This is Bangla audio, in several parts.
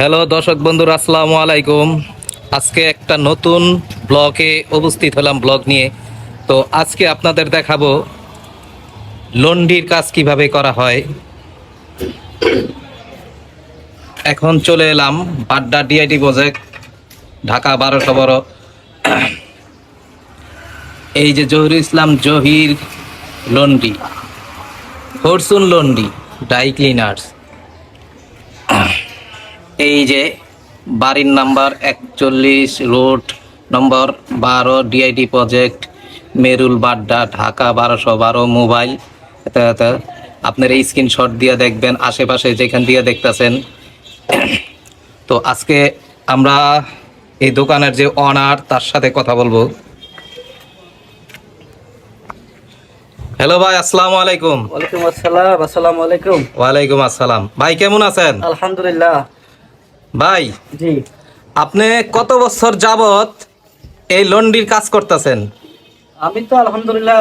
হ্যালো দর্শক বন্ধুরা, আসসালামু আলাইকুম। আজকে একটা নতুন ব্লগে উপস্থিত হলাম ব্লগ নিয়ে। তো আজকে আপনাদের দেখাবো লন্ডির কাজ কীভাবে করা হয়। এখন চলে এলাম বাড্ডা ডিআইডি প্রজেক্ট, ঢাকা বারোশো বড়। এই যে Zahir Islam Zahir laundry, fortune laundry dry cleaners. এই যে বাড়ির নাম্বার একচল্লিশ রোড নম্বর বারো ডিআইডি প্রজেক্ট মেরুল বাড্ডা ঢাকা বারোশো বারো মোবাইল। আপনার এই স্ক্রিনশট দিয়ে দেখবেন আশেপাশে যেখান দিয়ে দেখতেছেন। তো আজকে আমরা এই দোকানের যে অনার তার সাথে কথা বলব। হ্যালো ভাই আসসালামু আলাইকুম। ওয়ালাইকুম আসসালাম আসসালামু আলাইকুম। ওয়ালাইকুম আসসালাম। ভাই কেমন আছেন? আলহামদুলিল্লাহ। ভাই জি। আপনি কত বছর যাবত এই লন্ডির কাজ করতেছেন? আমি তো আলহামদুলিল্লাহ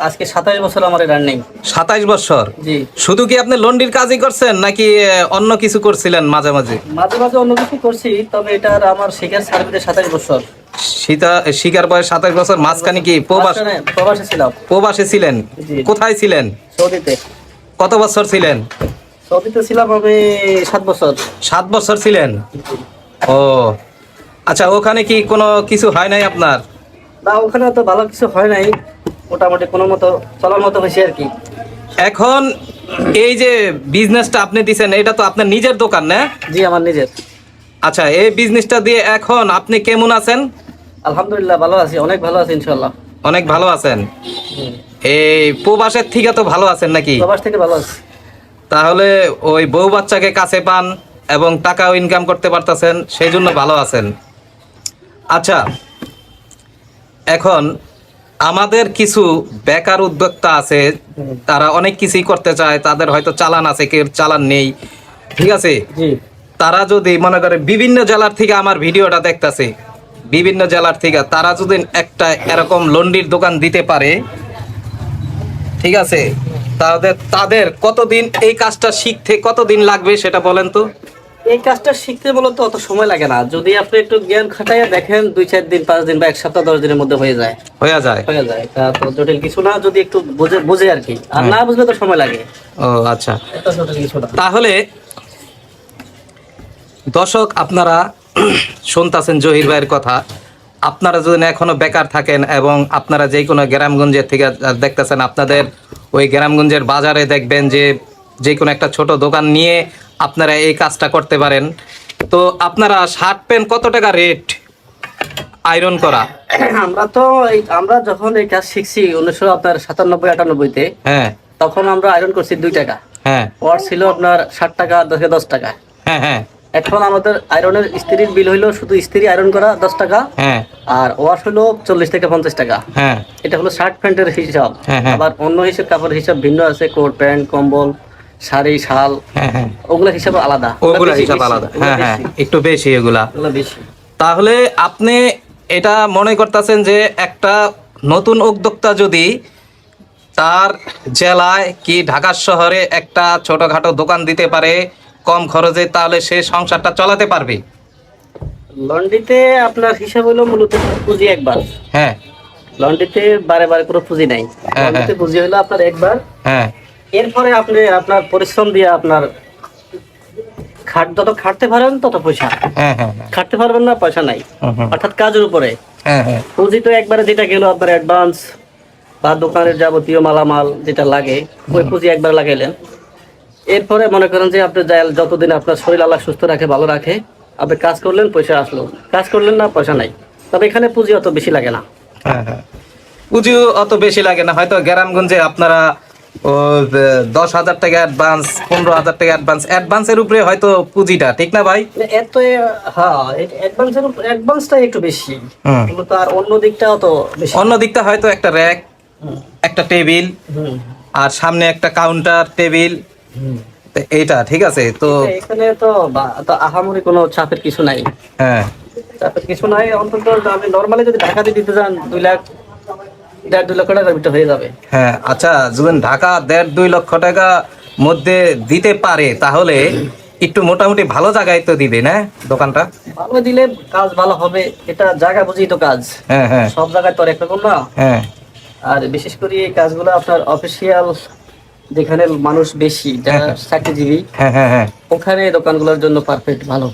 আজকে সাতাশ বছর আমার রানিং সাতাইশ বছর? জি। শুধু কি আপনি লন্ডির কাজই করছেন নাকি অন্য কিছু করছিলেন মাঝে মাঝে? মাঝে মাঝে অন্য কিছু করছি তবে এটার আমার শেখার সার্ভিসে সাতাশ বছর। সীতা শিকার বয়স সাতাইশ বছর মাঝখানে কি প্রবাস প্রবাসে ছিলাম। প্রবাসে ছিলেন? কোথায় ছিলেন? সৌদিতে। কত বছর ছিলেন? সৌদিতে ছিলাম আমি সাত বছর। সাত বছর ছিলেন? ও। আচ্ছা ওখানে কি কোনো কিছু হয় নাই আপনার? না ওখানে তো ভালো কিছু হয় নাই। মোটামুটি কোনো মতো চলার মতো হয়েছে আর কি। এখন এই যে বিজনেসটা আপনি দিছেন এটা তো আপনার নিজের দোকান না? জি আমার নিজের। আচ্ছা এই বিজনেসটা দিয়ে এখন আপনি কেমন আছেন? আলহামদুলিল্লাহ ভালো আছি। অনেক ভালো আছি ইনশাল্লাহ অনেক ভালো আছেন? এই প্রবাসের থেকে তো ভালো আছেন নাকি? প্রবাস থেকে ভালো আছি। তাহলে ওই বউ বাচ্চাকে কাছে পান এবং টাকাও ইনকাম করতে পারতেছেন সেই জন্য ভালো আছেন। আচ্ছা এখন আমাদের কিছু বেকার উদ্যোক্তা আছে তারা অনেক কিছুই করতে চায় তাদের হয়তো চালান আছে কেউ চালান নেই ঠিক আছে? তারা যদি মনে করে বিভিন্ন জেলার থেকে আমার ভিডিওটা দেখতাছে বিভিন্ন জেলার থেকে তারা যদি একটা এরকম লন্ডির দোকান দিতে পারে ঠিক আছে? তাদের তাদের কতদিন এই কাজটা শিখতে কতদিন লাগবে সেটা বলেন তো? এই কাজটা শিখতে বলতে অত সময় লাগে না। যদি আপনি একটু জ্ঞান খাটাইয়া দেখেন দুই চার দিন পাঁচ দিন বা এক সপ্তাহ দশ দিনের মধ্যে হয়ে যায়। হয়ে যায়। হয়ে যায়। তা তো জটিল কিছু না যদি একটু বুঝে বুঝে আর কি। আর না বুঝলে তো সময় লাগে। ও আচ্ছা। তাহলে দর্শক আপনারা শুনতাছেন জহির ভাইয়ের কথা। আপনারা যদি এখনও বেকার থাকেন এবং আপনারা যে কোনো গ্রামগঞ্জের থেকে দেখতেছেন আপনাদের ওই গ্রামগঞ্জের বাজারে দেখবেন যে যে কোনো একটা ছোট দোকান নিয়ে আপনারা এই কাজটা করতে পারেন। তো আপনারা শার্ট প্যান্ট কত টাকা রেট আয়রন করা? আমরা তো আমরা যখন এই কাজ শিখছি উনিশশো আপনার সাতানব্বই আটানব্বইতে হ্যাঁ। তখন আমরা আয়রন করছি দুই টাকা। হ্যাঁ। ওয়ার ছিল আপনার ষাট টাকা দশে দশ টাকা। হ্যাঁ হ্যাঁ। এখন আমাদের আয়রনের স্ত্রীর বিল হইল শুধু স্ত্রী আয়রন করা দশ টাকা হ্যাঁ। আর ওয়াশ হলো চল্লিশ থেকে পঞ্চাশ টাকা। হ্যাঁ। এটা হলো শার্ট প্যান্টের হিসাব। হ্যাঁ। আবার অন্য হিসাব কাপড়ের হিসাব ভিন্ন আছে কোট প্যান্ট কম্বল শাড়ি শাল। হ্যাঁ হিসাব আলাদা। ওগুলা হিসাব আলাদা। হ্যাঁ হ্যাঁ একটু বেশি এগুলা। তাহলে আপনি এটা মনে করতেছেন যে একটা নতুন উদ্যোক্তা যদি তার জেলায় কি ঢাকা শহরে একটা ছোটখাটো দোকান দিতে পারে কম খরচে তাহলে সে সংসারটা চালাতে পারবে? লন্ড্রিতে আপনার হিসাব হলো মূলত পুঁজি একবার। হ্যাঁ। লন্ড্রিতে বারে বারে কোনো পুঁজি নাই। হ্যাঁ। লন্ড্রিতে পুঁজি হলো আপনার একবার। হ্যাঁ। এরপরে আপনি আপনার পরিশ্রম দিয়ে আপনার খাট যত খাটতে পারেন তত পয়সা। হ্যাঁ হ্যাঁ হ্যাঁ। খাটতে পারবেন না পয়সা নাই। অর্থাৎ কাজের উপরে। হ্যাঁ হ্যাঁ। পুঁজি তো একবারে যেটা গেল আপনার অ্যাডভান্স বা দোকানের যাবতীয় মালামাল যেটা লাগে ওই পুঁজি একবার লাগাইলেন। এরপরে মনে করেন যে আপনি যতদিন আপনার শরীর আল্লাহ সুস্থ রাখে ভালো রাখে আপনি কাজ করলেন পয়সা আসলো। কাজ করলেন না পয়সা নাই। তবে এখানে পুঁজি অত বেশি লাগে না। হ্যাঁ হ্যাঁ। পুঁজিও অত বেশি লাগে না। হয়তো গ্রামগঞ্জে আপনারা দশ হাজার টাকা অ্যাডভান্স পনেরো হাজার টাকা অ্যাডভান্স অ্যাডভান্সের উপরে হয়তো পুঁজিটা ঠিক না ভাই? এত হ্যাঁ অ্যাডভান্সের অ্যাডভান্সটা একটু বেশি। কিন্তু আর অন্য দিকটা অত বেশি অন্য দিকটা হয়তো একটা র্যাক একটা টেবিল আর সামনে একটা কাউন্টার টেবিল তো এইটা ঠিক আছে তো এখানে তো তো আহামরি কোনো চাপের কিছু নাই। হ্যাঁ। চাপের কিছু নাই অন্তত আপনি নর্মালি যদি ঢাকাতে দিতে যান দুই লাখ দেড় দুই লক্ষ টাকার ভিতরে হয়ে যাবে। হ্যাঁ আচ্ছা যখন ঢাকা দেড় দুই লক্ষ টাকা মধ্যে দিতে পারে তাহলে একটু মোটামুটি ভালো জায়গায় তো দিবে না দোকানটা? ভালো দিলে কাজ ভালো হবে এটা জায়গা বুঝেই তো কাজ। হ্যাঁ হ্যাঁ। সব জায়গায় তো আর একরকম না। হ্যাঁ। আর বিশেষ করে এই কাজগুলো আপনার অফিসিয়াল যেখানে মানুষ বেশি যারা চাকরিজীবী হ্যাঁ হ্যাঁ হ্যাঁ। ওখানে দোকানগুলোর জন্য পারফেক্ট ভালো।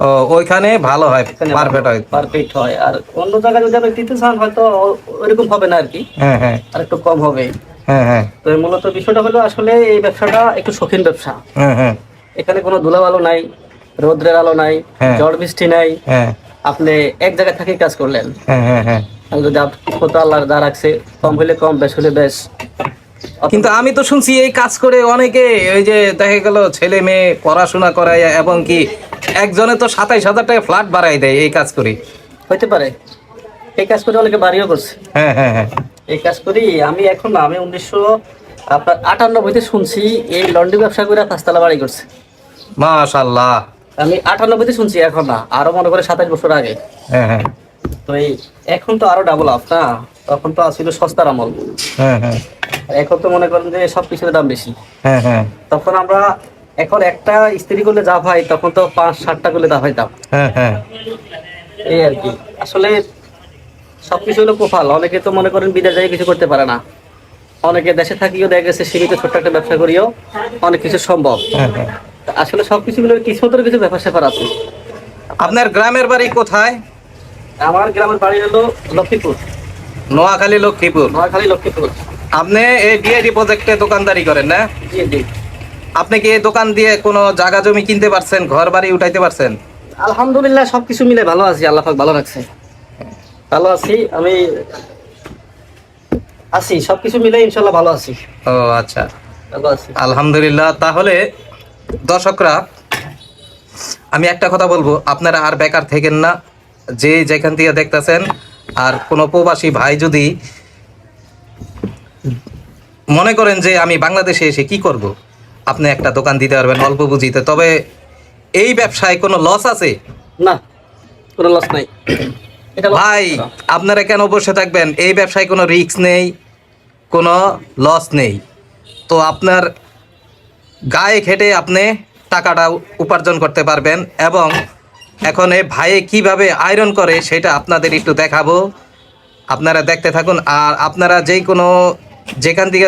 ও ওইখানে ভালো হয় পারফেক্ট হয়। পারফেক্ট হয়। আর অন্য জায়গায় যদি আপনি দিতে চান হয়তো হবে না আর কি হ্যাঁ হ্যাঁ। আর একটু কম হবে। হ্যাঁ হ্যাঁ। তো মূলত বিষয়টা হলো আসলে এই ব্যবসাটা একটু শৌখিন ব্যবসা। হ্যাঁ হ্যাঁ। এখানে কোনো ধুলার আলো নাই রোদ্রের আলো নাই। ঝড় বৃষ্টি নাই। আপনি এক জায়গায় থেকে কাজ করলেন। হ্যাঁ হ্যাঁ হ্যাঁ। যদি আপনার তো আল্লাহ যা রাখছে কম হলে কম বেশ হলে বেশ। কিন্তু আমি তো শুনছি এই কাজ করে অনেকে ওই যে দেখা গেল ছেলে মেয়ে পড়াশোনা করায় এবং কি একজনে তো সাতাইশ হাজার টাকা ফ্ল্যাট বাড়াই দেয় এই কাজ করি হইতে পারে। এই কাজ করে অনেকে বাড়িও করছে। হ্যাঁ হ্যাঁ হ্যাঁ। এই কাজ করি আমি এখন আমি উনিশশো আপনার আটানব্বইতে শুনছি এই লন্ড্রি ব্যবসা করে পাঁচতলা বাড়ি করছে। মাশাল্লাহ। আমি আটানব্বইতে শুনছি এখন না আরও মনে করে সাতাশ বছর আগে। হ্যাঁ হ্যাঁ। তো এই এখন তো আরও ডাবল আপ না তখন তো আসছিল সস্তার আমল। হ্যাঁ হ্যাঁ। এখন তো মনে করেন যে সব কিছুর দাম বেশি। হ্যাঁ হ্যাঁ। তখন আমরা এখন একটা স্ত্রী করলে যা ভাই তখন তো পাঁচ ষাটটা করলে দা ভাই দাম। হ্যাঁ হ্যাঁ। এই আর কি। আসলে সবকিছু হলো কোফাল। অনেকে তো মনে করেন বিদেশ যাই কিছু করতে পারে না। অনেকে দেশে থাকিও দেখা গেছে সীমিত ছোট্ট একটা ব্যবসা করিও অনেক কিছু সম্ভব। হ্যাঁ হ্যাঁ। আসলে সবকিছু মিলে কিসমতের কিছু ব্যাপার স্যাপার আছে। আপনার গ্রামের বাড়ি কোথায়? আমার গ্রামের বাড়ি হলো লক্ষ্মীপুর। নোয়াখালী লক্ষ্মীপুর। নোয়াখালী লক্ষ্মীপুর। আপনি এই ডিআইডি প্রজেক্টে দোকানদারি করেন না? জি জি। আপনি কি এই দোকান দিয়ে কোনো জায়গা জমি কিনতে পারছেন ঘর বাড়ি উঠাইতে পারছেন? আলহামদুলিল্লাহ সবকিছু মিলে ভালো আছি আল্লাহ পাক ভালো রাখছে। ভালো আছি আমি আছি সবকিছু মিলে ইনশাল্লাহ ভালো আছি। ও আচ্ছা। ভালো আছি। আলহামদুলিল্লাহ তাহলে দর্শকরা আমি একটা কথা বলব আপনারা আর বেকার থেকেন না যে যেখান থেকে দেখতেছেন আর কোনো প্রবাসী ভাই যদি মনে করেন যে আমি বাংলাদেশে এসে কি করব? আপনি একটা দোকান দিতে পারবেন অল্প বুঝিতে তবে এই ব্যবসায় কোনো লস আছে? না কোনো লস নাই। এটা ভাই আপনারা কেন বসে থাকবেন? এই ব্যবসায় কোনো রিস্ক নেই কোনো লস নেই। তো আপনার গায়ে খেটে আপনি টাকাটা উপার্জন করতে পারবেন এবং এখন এ ভাইয়ে কীভাবে আয়রন করে সেটা আপনাদের একটু দেখাবো। আপনারা দেখতে থাকুন আর আপনারা যেই কোনো যেখান থেকে